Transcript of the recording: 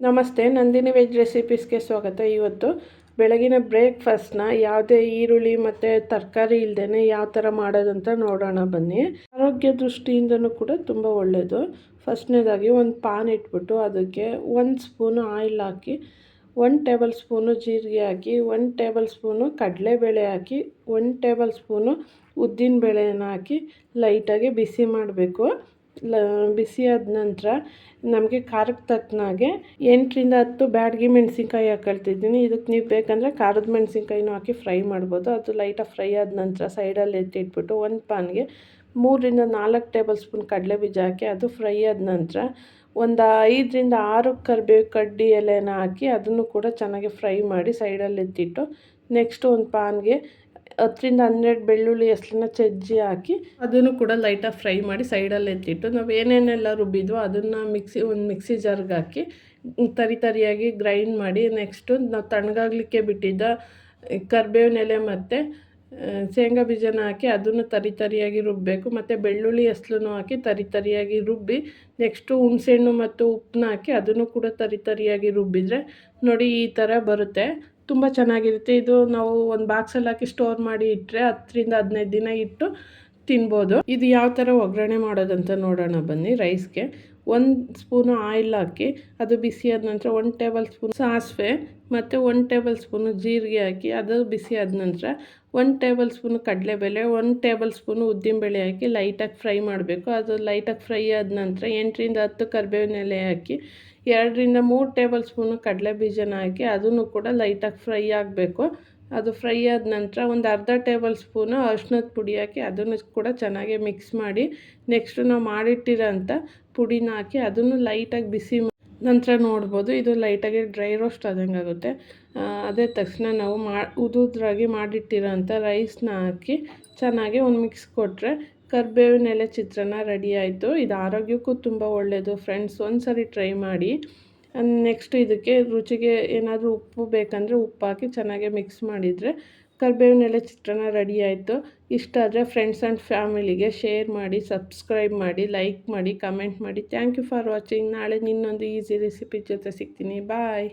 ನಮಸ್ತೆ, ನಂದಿನಿ ವೆಜ್ ರೆಸಿಪೀಸ್ಗೆ ಸ್ವಾಗತ. ಇವತ್ತು ಬೆಳಗಿನ ಬ್ರೇಕ್ಫಾಸ್ಟ್ನ ಯಾವುದೇ ಈರುಳ್ಳಿ ಮತ್ತು ತರಕಾರಿ ಇಲ್ಲದೇ ಯಾವ ಥರ ಮಾಡೋದಂತ ನೋಡೋಣ ಬನ್ನಿ. ಆರೋಗ್ಯ ದೃಷ್ಟಿಯಿಂದನೂ ಕೂಡ ತುಂಬ ಒಳ್ಳೆಯದು ಫಸ್ಟ್ನೇದಾಗಿ ಒಂದು ಪಾನ್ ಇಟ್ಬಿಟ್ಟು ಅದಕ್ಕೆ ಒಂದು ಸ್ಪೂನು ಆಯಿಲ್ ಹಾಕಿ ಒನ್ ಟೇಬಲ್ ಸ್ಪೂನು ಜೀರಿಗೆ ಹಾಕಿ ಒನ್ ಟೇಬಲ್ ಸ್ಪೂನು ಕಡಲೆಬೇಳೆ ಹಾಕಿ ಒನ್ ಟೇಬಲ್ ಸ್ಪೂನು ಉದ್ದಿನ ಬೇಳೆಯನ್ನು ಹಾಕಿ ಲೈಟಾಗಿ ಬಿಸಿ ಮಾಡಬೇಕು. ಲ, ಬಿಸಿ ಆದ ನಂತರ ನಮಗೆ ಖಾರಕ್ಕೆ ತಕ್ಕನಾಗೆ ಎಂಟರಿಂದ ಹತ್ತು ಬ್ಯಾಡಗಿ ಮೆಣಸಿನ್ಕಾಯಿ ಹಾಕೊಳ್ತಿದ್ದೀನಿ. ಇದಕ್ಕೆ ನೀವು ಬೇಕಂದರೆ ಖಾರದ ಮೆಣಸಿನ್ಕಾಯಿನೂ ಹಾಕಿ ಫ್ರೈ ಮಾಡ್ಬೋದು. ಅದು ಲೈಟಾಗಿ ಫ್ರೈ ಆದ ನಂತರ ಸೈಡಲ್ಲಿ ಎತ್ತಿಟ್ಬಿಟ್ಟು ಒಂದು ಪಾನ್ಗೆ ಮೂರರಿಂದ ನಾಲ್ಕು ಟೇಬಲ್ ಸ್ಪೂನ್ ಕಡಲೆ ಬೀಜ ಹಾಕಿ ಅದು ಫ್ರೈ ಆದ ನಂತರ ಒಂದು ಐದರಿಂದ ಆರು ಕರಿಬೇವು ಕಡ್ಡಿ ಎಲೆನ ಹಾಕಿ ಅದನ್ನು ಕೂಡ ಚೆನ್ನಾಗಿ ಫ್ರೈ ಮಾಡಿ ಸೈಡಲ್ಲಿ ಎತ್ತಿಟ್ಟು ನೆಕ್ಸ್ಟು ಒಂದು ಪಾನ್ಗೆ ಹತ್ತರಿಂದ ಹನ್ನೆರಡು ಬೆಳ್ಳುಳ್ಳಿ ಹೆಸ್ರನ್ನ ಚಜ್ಜಿ ಹಾಕಿ ಅದನ್ನು ಕೂಡ ಲೈಟಾಗಿ ಫ್ರೈ ಮಾಡಿ ಸೈಡಲ್ಲಿ ಎತ್ತಿಟ್ಟು ನಾವು ಏನೇನೆಲ್ಲ ರುಬ್ಬಿದ್ವೋ ಅದನ್ನು ಮಿಕ್ಸಿ ಒಂದು ಮಿಕ್ಸಿ ಜಾರ್ಗೆ ಹಾಕಿ ತರಿ ತರಿಯಾಗಿ ಗ್ರೈಂಡ್ ಮಾಡಿ ನೆಕ್ಸ್ಟು ನಾವು ತಣ್ಣಗಾಗಲಿಕ್ಕೆ ಬಿಟ್ಟಿದ್ದ ಕರ್ಬೇವಿನ ಎಲೆ ಮತ್ತು ಶೇಂಗಾ ಬೀಜನ ಹಾಕಿ ಅದನ್ನು ತರಿ ತರಿಯಾಗಿ ರುಬ್ಬಬೇಕು ಮತ್ತು ಬೆಳ್ಳುಳ್ಳಿ ಹೆಸ್ಲನ್ನು ಹಾಕಿ ತರಿ ತರಿಯಾಗಿ ರುಬ್ಬಿ, ನೆಕ್ಸ್ಟು ಹುಣಸೆಹಣ್ಣು ಮತ್ತು ಉಪ್ಪನ್ನ ಹಾಕಿ ಅದನ್ನು ಕೂಡ ತರಿ ತರಿಯಾಗಿ ರುಬ್ಬಿದರೆ ನೋಡಿ ಈ ಥರ ಬರುತ್ತೆ. ತುಂಬ ಚೆನ್ನಾಗಿರುತ್ತೆ. ಇದು ನಾವು ಒಂದು ಬಾಕ್ಸಲ್ಲಿ ಹಾಕಿ ಸ್ಟೋರ್ ಮಾಡಿ ಇಟ್ಟರೆ ಹತ್ತರಿಂದ ಹದಿನೈದು ದಿನ ಇಟ್ಟು ತಿನ್ಬೋದು. ಇದು ಯಾವ ಥರ ಒಗ್ಗರಣೆ ಮಾಡೋದಂತ ನೋಡೋಣ ಬನ್ನಿ ರೈಸ್ಗೆ. ಒಂದು ಸ್ಪೂನು ಆಯಿಲ್ ಹಾಕಿ, ಅದು ಬಿಸಿ ಆದ ನಂತರ ಒನ್ ಟೇಬಲ್ ಸ್ಪೂನ್ ಸಾಸಿವೆ ಮತ್ತು ಒನ್ ಟೇಬಲ್ ಸ್ಪೂನು ಜೀರಿಗೆ ಹಾಕಿ, ಅದು ಬಿಸಿ ಆದ ನಂತರ ಒನ್ ಟೇಬಲ್ ಸ್ಪೂನು ಕಡಲೆಬೇಳೆ ಒನ್ ಟೇಬಲ್ ಸ್ಪೂನು ಉದ್ದಿನಬೇಳೆ ಹಾಕಿ ಲೈಟಾಗಿ ಫ್ರೈ ಮಾಡಬೇಕು. ಅದು ಲೈಟಾಗಿ ಫ್ರೈ ಆದ ನಂತರ ಎಂಟರಿಂದ ಹತ್ತು ಕರಿಬೇವಿನ ಎಲೆ ಹಾಕಿ, ಎರಡರಿಂದ ಮೂರು ಟೇಬಲ್ ಸ್ಪೂನು ಕಡಲೆ ಬೀಜನ ಹಾಕಿ, ಅದನ್ನು ಕೂಡ ಲೈಟಾಗಿ ಫ್ರೈ ಆಗಬೇಕು. ಅದು ಫ್ರೈ ಆದ ನಂತರ ಒಂದು ಅರ್ಧ ಟೇಬಲ್ ಸ್ಪೂನು ಅರ್ಶಿನದ ಪುಡಿ ಹಾಕಿ ಅದನ್ನು ಕೂಡ ಚೆನ್ನಾಗಿ ಮಿಕ್ಸ್ ಮಾಡಿ ನೆಕ್ಸ್ಟು ನಾವು ಮಾಡಿಟ್ಟಿರೋಂಥ ಪುಡಿನ ಹಾಕಿ ಅದನ್ನು ಲೈಟಾಗಿ ಬಿಸಿ ನಂತರ ನೋಡ್ಬೋದು ಇದು ಲೈಟಾಗಿ ಡ್ರೈ ರೋಸ್ಟ್ ಆದಂಗೆ ಆಗುತ್ತೆ. ಅದೇ ತಕ್ಷಣ ನಾವು ಮಾ ಉದುದ್ರಾಗಿ ಮಾಡಿಟ್ಟಿರೋಂಥ ರೈಸ್ನ ಹಾಕಿ ಚೆನ್ನಾಗಿ ಒಂದು ಮಿಕ್ಸ್ ಕೊಟ್ಟರೆ ಕರ್ಬೇವಿನ ಎಲೆ ಚಿತ್ರಾನ್ನ ರೆಡಿ ಆಯಿತು. ಇದು ಆರೋಗ್ಯಕ್ಕೂ ತುಂಬ ಒಳ್ಳೆಯದು ಫ್ರೆಂಡ್ಸ್ ಒಂದು ಸರಿ ಟ್ರೈ ಮಾಡಿ. ನೆಕ್ಸ್ಟ್ ಇದಕ್ಕೆ ರುಚಿಗೆ ಏನಾದರೂ ಉಪ್ಪು ಬೇಕಂದರೆ ಉಪ್ಪು ಹಾಕಿ ಚೆನ್ನಾಗಿ ಮಿಕ್ಸ್ ಮಾಡಿದರೆ ಕರ್ಬೇವಿನ ಎಲೆ ಚಿತ್ರಾನ್ನ ರೆಡಿ ಆಯಿತು. ಇಷ್ಟ ಆದರೆ ಫ್ರೆಂಡ್ಸ್ ಆ್ಯಂಡ್ ಫ್ಯಾಮಿಲಿಗೆ ಶೇರ್ ಮಾಡಿ ಸಬ್ಸ್ಕ್ರೈಬ್ ಮಾಡಿ ಲೈಕ್ ಮಾಡಿ ಕಮೆಂಟ್ ಮಾಡಿ. ಥ್ಯಾಂಕ್ ಯು ಫಾರ್ ವಾಚಿಂಗ್ ನಾಳೆ ನಿನ್ನೊಂದು ಈಸಿ ರೆಸಿಪಿ ಜೊತೆ ಸಿಗ್ತೀನಿ. ಬಾಯ್